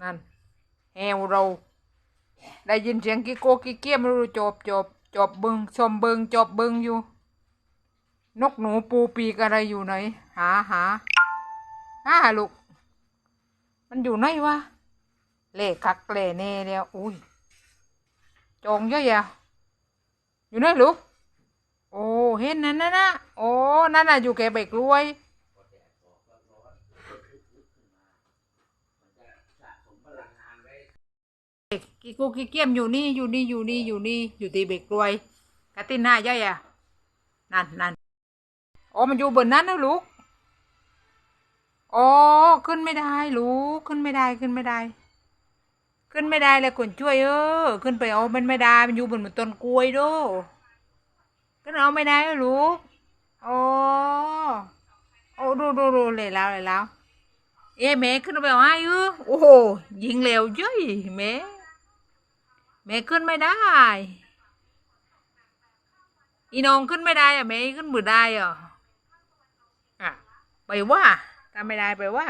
นั่นแฮวเรา ได้ยินเสียงกิโกกิเกียไม่รู้จบจบจบเบิงชมเบิงจบเบิงอยู่ นกหนูปูปีกอะไรอยู่ไหน หาหาหาลูก มันอยู่ไหนวะเล่คักเล่เน่แล้วอุ้ยจองเยอะแยะอยู่ไหนลูกโอ้เห็นนั่นนะนะโอ้นั่นน่ะอยู่แกใบกล้วย กีกูกีเกียมอยู่นี่อยู่นี่อยู่นี่อยู่นี่อยู่ตีเบกกลวยกะตินหน้าย่อยอะนั่นนั่นอ๋อมันอยู่บนนั้นนะลูกอ๋อขึ้นไม่ได้ลูกขึ้นไม่ได้ขึ้นไม่ได้ ขึ้นไม่ได้เลยคนช่วยเออขึ้นไปเอามันไม่ได้มันอยู่บนต้นกล้วยโดขึ้นเอาไม่ได้ลูกอ๋อโอ้ดูดูดูเลยแล้วเลยแล้ว เอ้แม่ขึ้นไปเอาให้เออโอ้โหยิงเร็วเย้ยแม่แม่ขึ้นไม่ได้ อีน้องขึ้นไม่ได้อะแม่ขึ้นมือได้อะอะไปว่าทำไม่ได้ไปว่า